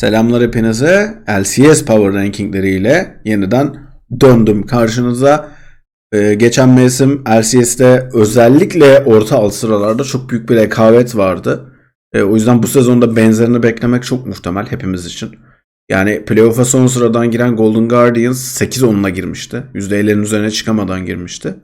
Selamlar hepinize. LCS Power Rankingleriyle yeniden döndüm karşınıza. Ee, geçen mevsim LCS'te özellikle orta alt sıralarda çok büyük bir rekabet vardı. Ee, o yüzden bu sezonda benzerini beklemek çok muhtemel hepimiz için. Yani playoff'a son sıradan giren Golden Guardians 8-10'una girmişti. %50'lerin üzerine çıkamadan girmişti.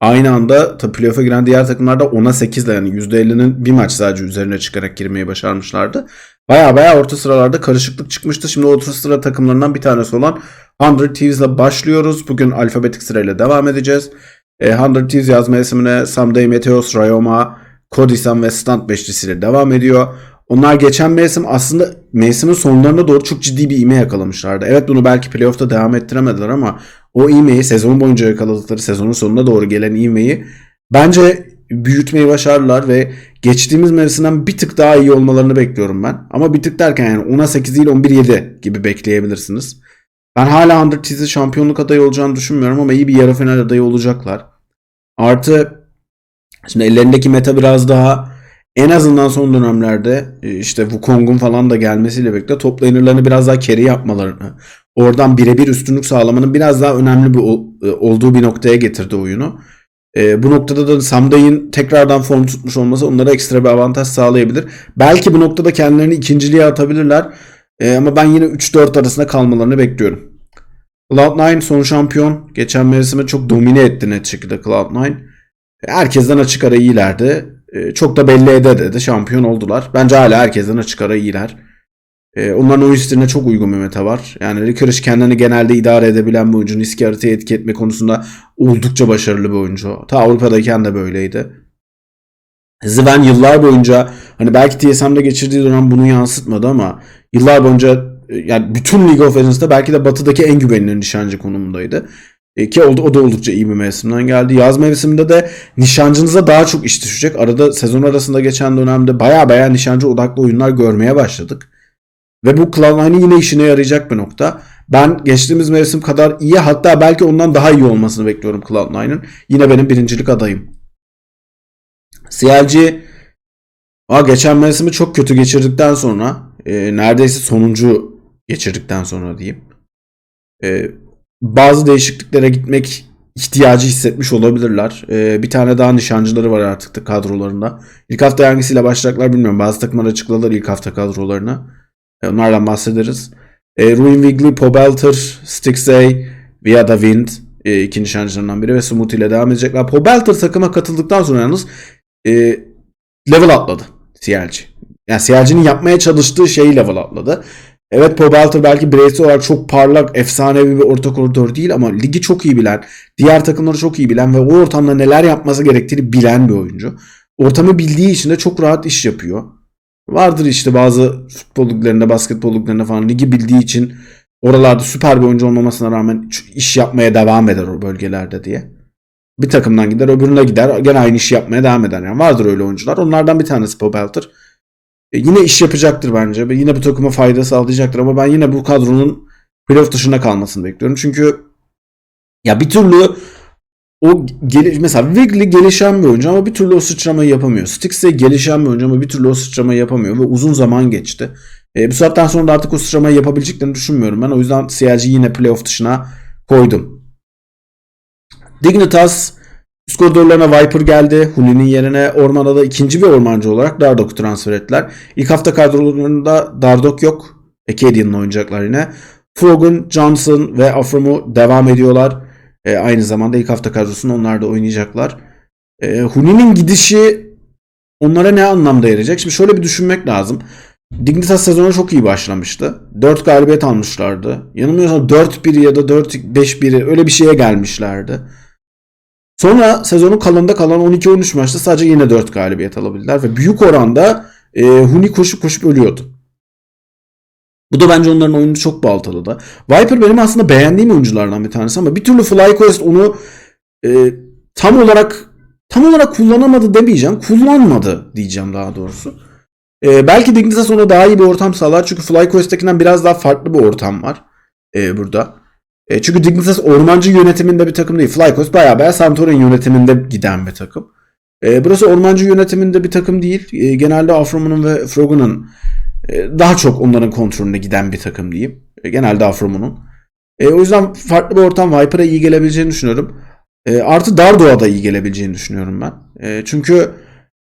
Aynı anda tabii playoff'a giren diğer takımlar da 10'a 8'le yani %50'nin bir maç sadece üzerine çıkarak girmeyi başarmışlardı. Baya baya orta sıralarda karışıklık çıkmıştı. Şimdi orta sıra takımlarından bir tanesi olan 100 Thieves ile başlıyoruz. Bugün alfabetik sırayla devam edeceğiz. E, 100 Thieves yaz mevsimine Someday Meteos, Ryoma, Kodisan ve Stunt beşlisiyle devam ediyor. Onlar geçen mevsim aslında mevsimin sonlarına doğru çok ciddi bir ivme yakalamışlardı. Evet bunu belki playoff'ta devam ettiremediler ama o ivmeyi sezon boyunca yakaladıkları sezonun sonuna doğru gelen ivmeyi bence büyütmeyi başardılar ve geçtiğimiz mevsimden bir tık daha iyi olmalarını bekliyorum ben. Ama bir tık derken yani 10'a 8 değil 11-7 gibi bekleyebilirsiniz. Ben hala Under Teas'i şampiyonluk adayı olacağını düşünmüyorum ama iyi bir yarı final adayı olacaklar. Artı şimdi ellerindeki meta biraz daha en azından son dönemlerde e, işte Wukong'un falan da gelmesiyle birlikte top laner'larını biraz daha carry yapmalarını, oradan birebir üstünlük sağlamanın biraz daha önemli bir e, olduğu bir noktaya getirdi oyunu. E, bu noktada da Samday'ın tekrardan form tutmuş olması onlara ekstra bir avantaj sağlayabilir. Belki bu noktada kendilerini ikinciliğe atabilirler. E, ama ben yine 3-4 arasında kalmalarını bekliyorum. Cloud9 son şampiyon. Geçen mevsimi çok domine etti net şekilde Cloud9. Herkesten açık ara iyilerdi. E, çok da belli ede de şampiyon oldular. Bence hala herkesten açık ara iyiler. E, onların oyun stiline çok uygun bir meta var. Yani Licorice kendini genelde idare edebilen bir oyuncu. Riski haritaya etki etme konusunda oldukça başarılı bir oyuncu. Ta Avrupa'dayken de böyleydi. Zven yıllar boyunca hani belki TSM'de geçirdiği dönem bunu yansıtmadı ama yıllar boyunca e, yani bütün League of Legends'da belki de batıdaki en güvenilir nişancı konumundaydı. E, ki o, o da oldukça iyi bir mevsimden geldi. Yaz mevsiminde de nişancınıza daha çok iş düşecek. Arada sezon arasında geçen dönemde baya baya nişancı odaklı oyunlar görmeye başladık. Ve bu Cloud9'ın yine işine yarayacak bir nokta. Ben geçtiğimiz mevsim kadar iyi hatta belki ondan daha iyi olmasını bekliyorum Cloud9'ın. Yine benim birincilik adayım. CLG Aa, geçen mevsimi çok kötü geçirdikten sonra e, neredeyse sonuncu geçirdikten sonra diyeyim. E, bazı değişikliklere gitmek ihtiyacı hissetmiş olabilirler. E, bir tane daha nişancıları var artık da kadrolarında. İlk hafta hangisiyle başlayacaklar bilmiyorum. Bazı takımlar açıkladılar ilk hafta kadrolarını. E, onlardan bahsederiz. E, Ruin Wiggly, Pobelter, Stixey, Via da Wind e, iki nişancılarından biri ve Smoothie ile devam edecekler. Pobelter takıma katıldıktan sonra yalnız e, level atladı CLG. Yani CLG'nin yapmaya çalıştığı şeyi level atladı. Evet Pobelter belki bireysel olarak çok parlak, efsanevi bir orta koridor değil ama ligi çok iyi bilen, diğer takımları çok iyi bilen ve o ortamda neler yapması gerektiğini bilen bir oyuncu. Ortamı bildiği için de çok rahat iş yapıyor. Vardır işte bazı futbol liglerinde, basketbol liglerinde falan ligi bildiği için oralarda süper bir oyuncu olmamasına rağmen iş yapmaya devam eder o bölgelerde diye. Bir takımdan gider öbürüne gider gene aynı işi yapmaya devam eder. Yani vardır öyle oyuncular. Onlardan bir tanesi Pobelter. E, yine iş yapacaktır bence. Yine bu takıma fayda sağlayacaktır ama ben yine bu kadronun playoff dışında kalmasını bekliyorum. Çünkü ya bir türlü o gel mesela Wiggly gelişen bir oyuncu ama bir türlü o sıçramayı yapamıyor. Stix'e gelişen bir oyuncu ama bir türlü o sıçramayı yapamıyor ve uzun zaman geçti. E, bu saatten sonra da artık o sıçramayı yapabileceklerini düşünmüyorum ben. O yüzden CLG yine playoff dışına koydum. Dignitas üst Viper geldi. Huli'nin yerine ormana da ikinci bir ormancı olarak Dardok'u transfer ettiler. İlk hafta kadrolarında Dardok yok. Acadian'la oynayacaklar yine. Frog'un, Johnson ve Afram'u devam ediyorlar. E, aynı zamanda ilk hafta kadrosunda onlar da oynayacaklar. E, Huni'nin gidişi onlara ne anlamda yarayacak? Şimdi şöyle bir düşünmek lazım. Dignitas sezonu çok iyi başlamıştı. 4 galibiyet almışlardı. Yanılmıyorsam 4-1 ya da 4-5-1 öyle bir şeye gelmişlerdi. Sonra sezonun kalanında kalan 12-13 maçta sadece yine 4 galibiyet alabildiler ve büyük oranda e, Huni koşup koşup ölüyordu. Bu da bence onların oyunu çok baltaladı. Viper benim aslında beğendiğim oyunculardan bir tanesi ama bir türlü FlyQuest onu e, tam olarak tam olarak kullanamadı demeyeceğim. Kullanmadı diyeceğim daha doğrusu. E, belki Dignitas ona daha iyi bir ortam sağlar. Çünkü FlyQuest'tekinden biraz daha farklı bir ortam var e, burada. E, çünkü Dignitas ormancı yönetiminde bir takım değil. FlyQuest bayağı bayağı Santorin yönetiminde giden bir takım. E, burası ormancı yönetiminde bir takım değil. E, genelde Afroman'ın ve Frogun'un daha çok onların kontrolüne giden bir takım diyeyim. E, genelde Afromon'un. E, o yüzden farklı bir ortam Viper'a iyi gelebileceğini düşünüyorum. E, artı Dardo'a da iyi gelebileceğini düşünüyorum ben. E, çünkü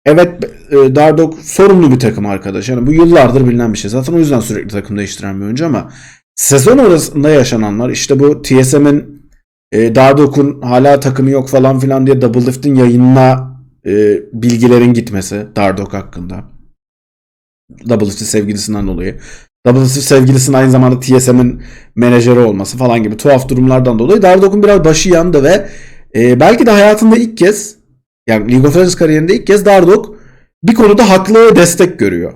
evet e, Dardo sorumlu bir takım arkadaş. Yani bu yıllardır bilinen bir şey. Zaten o yüzden sürekli takım değiştiren bir oyuncu ama sezon arasında yaşananlar işte bu TSM'in e, Dardok'un hala takımı yok falan filan diye Double Lift'in yayınına e, bilgilerin gitmesi Dardok hakkında. Double sevgilisinden dolayı. Double sevgilisinin aynı zamanda TSM'in menajeri olması falan gibi tuhaf durumlardan dolayı Dardok'un biraz başı yandı ve e, belki de hayatında ilk kez yani League of Legends kariyerinde ilk kez Dardok bir konuda haklı destek görüyor.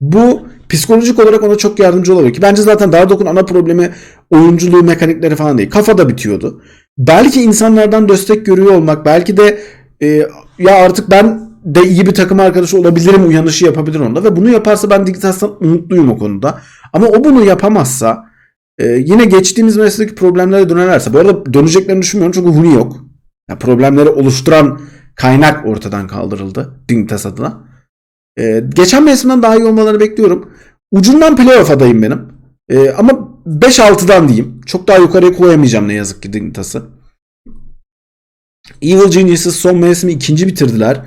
Bu psikolojik olarak ona çok yardımcı olabilir ki bence zaten Dardok'un ana problemi oyunculuğu, mekanikleri falan değil. Kafada bitiyordu. Belki insanlardan destek görüyor olmak, belki de e, ya artık ben de iyi bir takım arkadaşı olabilirim uyanışı yapabilir onda ve bunu yaparsa ben Dignitas'tan umutluyum o konuda. Ama o bunu yapamazsa e, yine geçtiğimiz mesleki problemlere dönerlerse bu arada döneceklerini düşünmüyorum çünkü Huni yok. Yani problemleri oluşturan kaynak ortadan kaldırıldı Dignitas adına. Ee, geçen mevsimden daha iyi olmalarını bekliyorum. Ucundan playoff adayım benim. Ee, ama 5-6'dan diyeyim. Çok daha yukarıya koyamayacağım ne yazık ki Dignitas'ı. Evil Geniuses son mevsimi ikinci bitirdiler.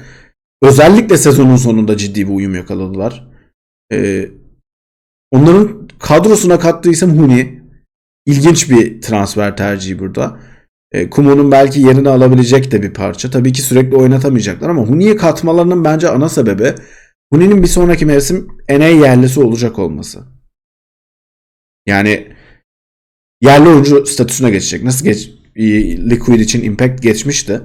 Özellikle sezonun sonunda ciddi bir uyum yakaladılar. Ee, onların kadrosuna kattığı isim Huni. İlginç bir transfer tercihi burada. E, Kumo'nun belki yerini alabilecek de bir parça. Tabii ki sürekli oynatamayacaklar ama Huni'ye katmalarının bence ana sebebi Huni'nin bir sonraki mevsim NA yerlisi olacak olması. Yani yerli oyuncu statüsüne geçecek. Nasıl geç e, Liquid için Impact geçmişti.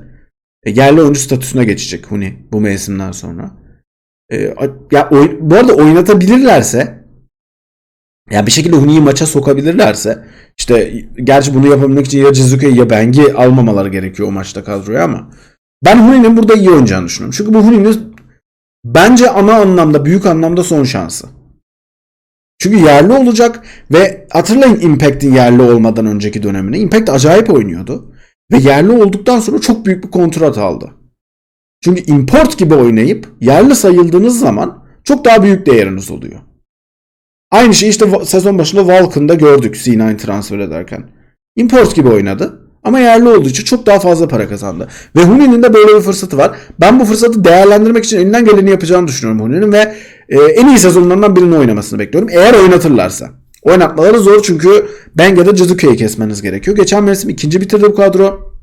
E, yerli oyuncu statüsüne geçecek Huni bu mevsimden sonra. E, ya oy- bu arada oynatabilirlerse ya bir şekilde Huni'yi maça sokabilirlerse işte gerçi bunu yapabilmek için ya Jizuke'yi ya Beng'i almamaları gerekiyor o maçta kadroya ama ben Huni'nin burada iyi oynayacağını düşünüyorum. Çünkü bu Huni'nin bence ana anlamda büyük anlamda son şansı. Çünkü yerli olacak ve hatırlayın Impact'in yerli olmadan önceki dönemini. Impact acayip oynuyordu. Ve yerli olduktan sonra çok büyük bir kontrat aldı. Çünkü import gibi oynayıp yerli sayıldığınız zaman çok daha büyük değeriniz oluyor. Aynı şeyi işte sezon başında Vulcan'da gördük C9 transfer ederken. Import gibi oynadı. Ama yerli olduğu için çok daha fazla para kazandı. Ve Huni'nin de böyle bir fırsatı var. Ben bu fırsatı değerlendirmek için elinden geleni yapacağını düşünüyorum Huni'nin ve e, en iyi sezonlarından birini oynamasını bekliyorum. Eğer oynatırlarsa. Oynatmaları zor çünkü Benga'da Jizuke'yi kesmeniz gerekiyor. Geçen mevsim ikinci bitirdi bu kadro.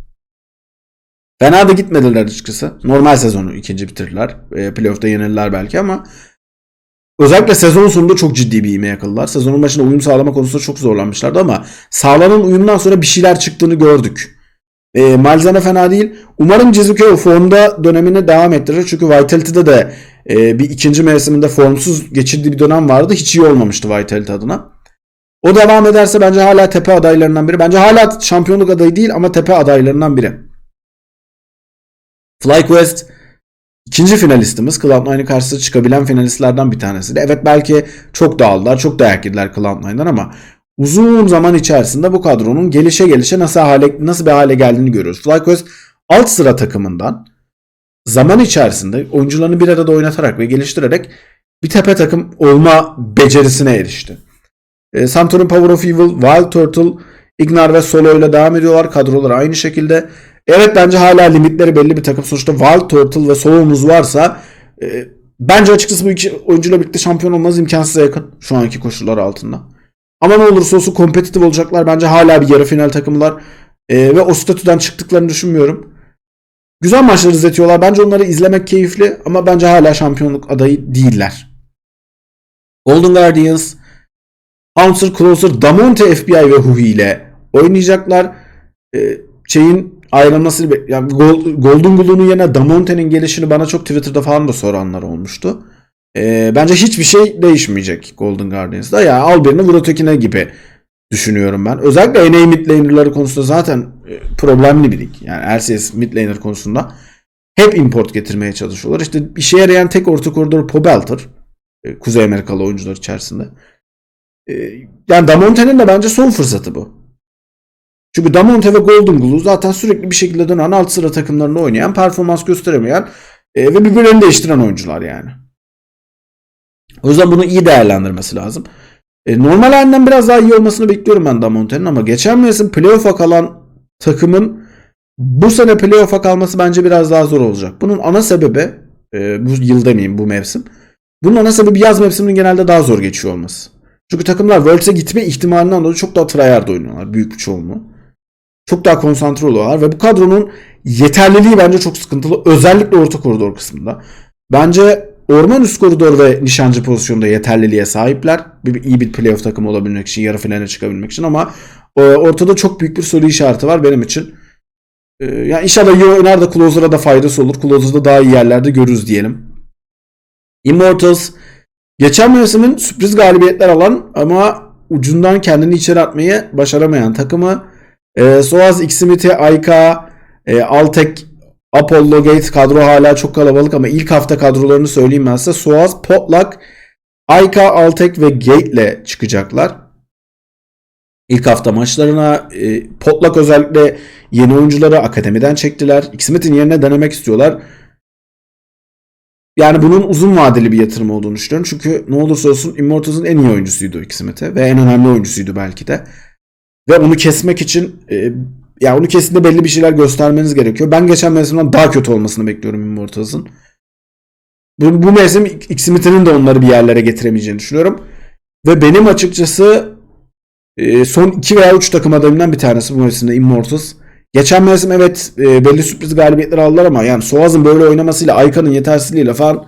Fena da gitmediler açıkçası. Normal sezonu ikinci bitirdiler. E, playoff'ta yenildiler belki ama Özellikle sezonun sonunda çok ciddi bir ivme yakaladılar. Sezonun başında uyum sağlama konusunda çok zorlanmışlardı ama sağlanan uyumdan sonra bir şeyler çıktığını gördük. E, Malzeme fena değil. Umarım Jizuke o formda dönemini devam ettirir. Çünkü Vitality'de de e, bir ikinci mevsiminde formsuz geçirdiği bir dönem vardı. Hiç iyi olmamıştı Vitality adına. O devam ederse bence hala tepe adaylarından biri. Bence hala şampiyonluk adayı değil ama tepe adaylarından biri. FlyQuest İkinci finalistimiz Cloud9'ın karşısına çıkabilen finalistlerden bir tanesi. Evet belki çok dağıldılar, çok dayak yediler Cloud9'dan ama uzun zaman içerisinde bu kadronun gelişe gelişe nasıl hale nasıl bir hale geldiğini görüyoruz. FlyQuest alt sıra takımından zaman içerisinde oyuncularını bir arada oynatarak ve geliştirerek bir tepe takım olma becerisine erişti. E, Santorin Power of Evil, Wild Turtle, Ignar ve Solo ile devam ediyorlar. Kadrolar aynı şekilde. Evet bence hala limitleri belli bir takım. Sonuçta Wild Turtle ve Solo'muz varsa e, bence açıkçası bu iki oyuncuyla birlikte şampiyon olmaz imkansıza yakın şu anki koşullar altında. Ama ne olursa olsun kompetitif olacaklar. Bence hala bir yarı final takımlar. E, ve o statüden çıktıklarını düşünmüyorum. Güzel maçlar izletiyorlar. Bence onları izlemek keyifli ama bence hala şampiyonluk adayı değiller. Golden Guardians, Hunter, Closer, Damonte FBI ve Huhi ile oynayacaklar. E, şeyin ayrılmasını be- yani Gol- Golden Glue'nun yerine Damonte'nin gelişini bana çok Twitter'da falan da soranlar olmuştu. Ee, bence hiçbir şey değişmeyecek Golden Guardians'da. Yani al birini vur ötekine gibi düşünüyorum ben. Özellikle NA mid konusunda zaten e, problemli bir lig. Yani LCS mid konusunda hep import getirmeye çalışıyorlar. İşte işe yarayan tek orta koridor Pobelter. e, Kuzey Amerikalı oyuncular içerisinde. E, yani Damonte'nin de bence son fırsatı bu. Çünkü Damonte ve Golden Glue zaten sürekli bir şekilde dönen alt sıra takımlarında oynayan, performans gösteremeyen e, ve birbirlerini değiştiren oyuncular yani. O yüzden bunu iyi değerlendirmesi lazım. E, normal halinden biraz daha iyi olmasını bekliyorum ben Damonte'nin ama geçen mevsim playoff'a kalan takımın bu sene playoff'a kalması bence biraz daha zor olacak. Bunun ana sebebi e, bu yıl demeyeyim bu mevsim. Bunun ana sebebi yaz mevsiminin genelde daha zor geçiyor olması. Çünkü takımlar Worlds'e gitme ihtimalinden dolayı çok daha tryhard oynuyorlar büyük bir çoğunluğu. Çok daha konsantre oluyorlar ve bu kadronun yeterliliği bence çok sıkıntılı. Özellikle orta koridor kısmında. Bence orman üst koridor ve nişancı pozisyonunda yeterliliğe sahipler. Bir, iyi bir playoff takımı olabilmek için, yarı finale çıkabilmek için ama e, ortada çok büyük bir soru işareti var benim için. E, yani inşallah iyi oynar da Closer'a da faydası olur. Closer'da daha iyi yerlerde görürüz diyelim. Immortals geçen mevsimin sürpriz galibiyetler alan ama ucundan kendini içeri atmayı başaramayan takımı e, Soaz, Ximity, Ayka, e, Altek, Apollo Gate kadro hala çok kalabalık ama ilk hafta kadrolarını söyleyeyim ben size. Soaz, Potluck, Ayka, Altek ve Gate ile çıkacaklar. İlk hafta maçlarına e, Potluck özellikle yeni oyuncuları akademiden çektiler. Ximite'in yerine denemek istiyorlar. Yani bunun uzun vadeli bir yatırım olduğunu düşünüyorum. Çünkü ne olursa olsun Immortals'ın en iyi oyuncusuydu Ximite ve en önemli oyuncusuydu belki de. Ve onu kesmek için e, ya onu kesinlikle belli bir şeyler göstermeniz gerekiyor. Ben geçen mevsimden daha kötü olmasını bekliyorum Immortals'ın. Bu, bu mevsim Ximite'nin de onları bir yerlere getiremeyeceğini düşünüyorum. Ve benim açıkçası e, son 2 veya 3 takım adayımdan bir tanesi bu mevsimde Immortals. Geçen mevsim evet e, belli sürpriz galibiyetler aldılar ama yani Soaz'ın böyle oynamasıyla Ayka'nın yetersizliğiyle falan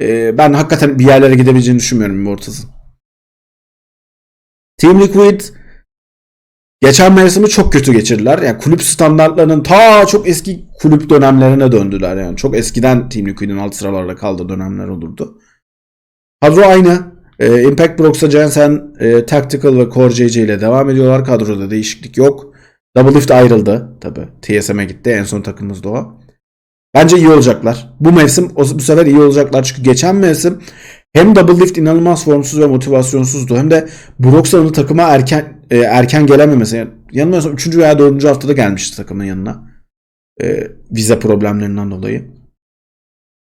e, ben hakikaten bir yerlere gidebileceğini düşünmüyorum Immortals'ın. Team Liquid geçen mevsimi çok kötü geçirdiler. Yani kulüp standartlarının ta çok eski kulüp dönemlerine döndüler. Yani çok eskiden Team Liquid'in alt sıralarda kaldığı dönemler olurdu. Kadro aynı. E, Impact Brox'a Jensen, e, Tactical ve Core JJ ile devam ediyorlar. Kadroda değişiklik yok. Double Lift ayrıldı tabi. TSM'e gitti. En son takımımız da o. Bence iyi olacaklar. Bu mevsim bu sefer iyi olacaklar. Çünkü geçen mevsim hem Double Lift inanılmaz formsuz ve motivasyonsuzdu. Hem de Brox'ın takıma erken e, erken gelememesi. Yani, yanılmıyorsam 3. veya 4. haftada gelmişti takımın yanına. E, vize problemlerinden dolayı.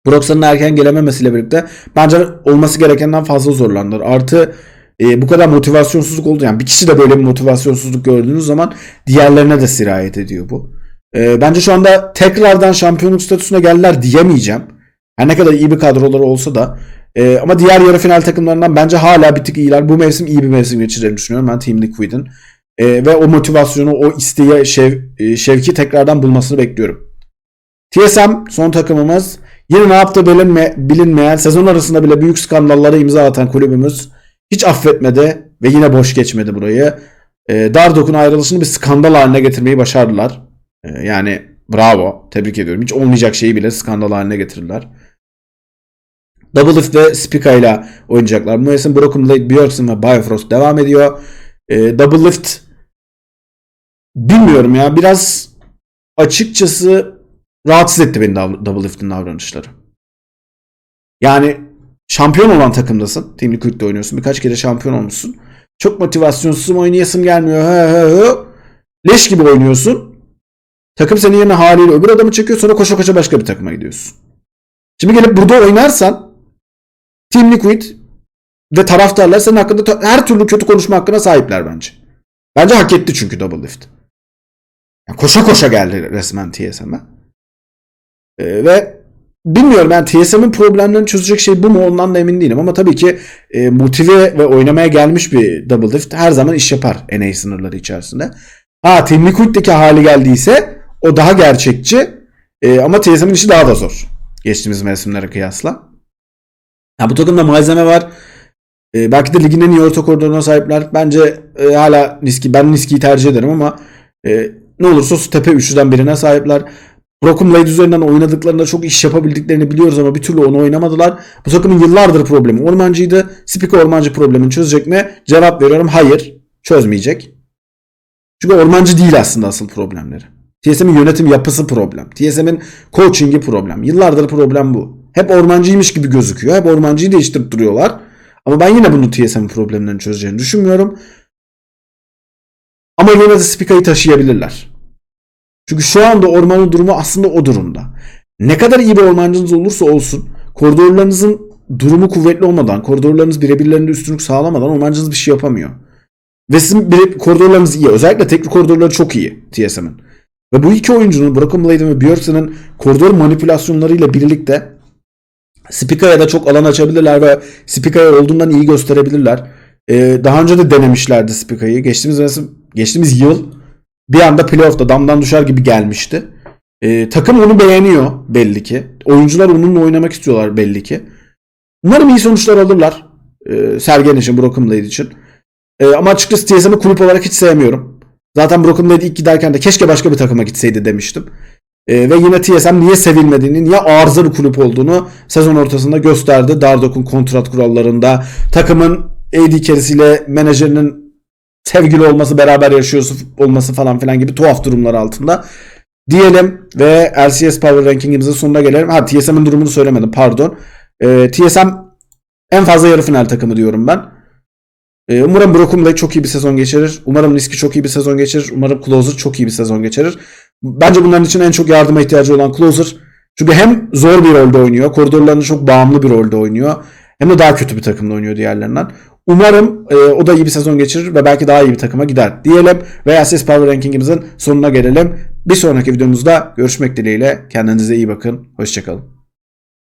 Brox'ın erken gelememesiyle birlikte bence olması gerekenden fazla zorlandılar. Artı e, bu kadar motivasyonsuzluk oldu. Yani bir kişi de böyle bir motivasyonsuzluk gördüğünüz zaman diğerlerine de sirayet ediyor bu. E, bence şu anda tekrardan şampiyonluk statüsüne geldiler diyemeyeceğim. Her ne kadar iyi bir kadroları olsa da. E, ama diğer yarı final takımlarından bence hala bir tık iyiler. Bu mevsim iyi bir mevsim geçireceğini düşünüyorum ben Team Liquid'in. E, ve o motivasyonu, o isteği, şev, e, şevki tekrardan bulmasını bekliyorum. TSM son takımımız. Yine ne yaptı bilinme, bilinmeyen sezon arasında bile büyük skandallara imza atan kulübümüz hiç affetmedi ve yine boş geçmedi burayı. E, Dardok'un ayrılışını bir skandal haline getirmeyi başardılar. E, yani bravo. Tebrik ediyorum. Hiç olmayacak şeyi bile skandal haline getirdiler. Double Lift ve Spica ile oynayacaklar. Bu mevsim Broken Blade, Björksen ve Bifrost devam ediyor. E, Double Lift bilmiyorum ya biraz açıkçası rahatsız etti beni Double Lift'in davranışları. Yani şampiyon olan takımdasın. Team Liquid'de oynuyorsun. Birkaç kere şampiyon olmuşsun. Çok motivasyonsuz oynayasın gelmiyor. He he he. Leş gibi oynuyorsun. Takım senin yerine haliyle öbür adamı çekiyor sonra koşa koşa başka bir takıma gidiyorsun. Şimdi gelip burada oynarsan Team Liquid ve taraftarlar senin hakkında her türlü kötü konuşma hakkına sahipler bence. Bence hak etti çünkü Double Lift. Yani koşa koşa geldi resmen TSM'e. Ee, ve bilmiyorum yani TSM'in problemlerini çözecek şey bu mu ondan da emin değilim ama tabii ki e, motive ve oynamaya gelmiş bir Double Lift her zaman iş yapar NA sınırları içerisinde. Ha Team Liquid'deki hali geldiyse o daha gerçekçi e, ama TSM'in işi daha da zor. Geçtiğimiz mevsimlere kıyasla. Ha, bu takımda malzeme var. E, belki de ligin en iyi orta koridoruna sahipler. Bence e, hala Niski, ben Niski'yi tercih ederim ama e, ne olursa tepe üçlüden birine sahipler. Broken Blade üzerinden oynadıklarında çok iş yapabildiklerini biliyoruz ama bir türlü onu oynamadılar. Bu takımın yıllardır problemi ormancıydı. Spika ormancı problemini çözecek mi? Cevap veriyorum hayır. Çözmeyecek. Çünkü ormancı değil aslında asıl problemleri. TSM'in yönetim yapısı problem. TSM'in coaching'i problem. Yıllardır problem bu. Hep ormancıymış gibi gözüküyor. Hep ormancıyı değiştirip duruyorlar. Ama ben yine bunu TSM'in problemlerini çözeceğini düşünmüyorum. Ama yine de Spika'yı taşıyabilirler. Çünkü şu anda ormanın durumu aslında o durumda. Ne kadar iyi bir ormancınız olursa olsun koridorlarınızın durumu kuvvetli olmadan, koridorlarınız birebirlerinde üstünlük sağlamadan ormancınız bir şey yapamıyor. Ve sizin bire, koridorlarınız iyi. Özellikle tekli koridorları çok iyi TSM'in. Ve bu iki oyuncunun Broken Blade'in ve Bjergsen'in koridor manipülasyonlarıyla birlikte Spika'ya da çok alan açabilirler ve Spika'ya olduğundan iyi gösterebilirler. Ee, daha önce de denemişlerdi Spika'yı. Geçtiğimiz geçtiğimiz yıl bir anda playoff'ta damdan düşer gibi gelmişti. Ee, takım onu beğeniyor belli ki. Oyuncular onunla oynamak istiyorlar belli ki. Umarım iyi sonuçlar alırlar. Ee, Sergen için, Blade için. Ee, ama açıkçası TSM'i kulüp olarak hiç sevmiyorum. Zaten Blade ilk giderken de keşke başka bir takıma gitseydi demiştim. Ee, ve yine TSM niye sevilmediğini, niye arıza bir kulüp olduğunu sezon ortasında gösterdi. Dardok'un kontrat kurallarında, takımın AD kerisiyle menajerinin sevgili olması, beraber yaşıyor olması falan filan gibi tuhaf durumlar altında. Diyelim ve LCS Power Ranking'imizin sonuna gelelim. Ha TSM'in durumunu söylemedim pardon. Ee, TSM en fazla yarı final takımı diyorum ben. Ee, umarım Broken Blade çok iyi bir sezon geçirir. Umarım Niski çok iyi bir sezon geçirir. Umarım Closer çok iyi bir sezon geçirir. Bence bunların için en çok yardıma ihtiyacı olan Closer. Çünkü hem zor bir rolde oynuyor. Koridorlarında çok bağımlı bir rolde oynuyor. Hem de daha kötü bir takımda oynuyor diğerlerinden. Umarım e, o da iyi bir sezon geçirir ve belki daha iyi bir takıma gider diyelim. Ve LCS Power Ranking'imizin sonuna gelelim. Bir sonraki videomuzda görüşmek dileğiyle. Kendinize iyi bakın. Hoşçakalın.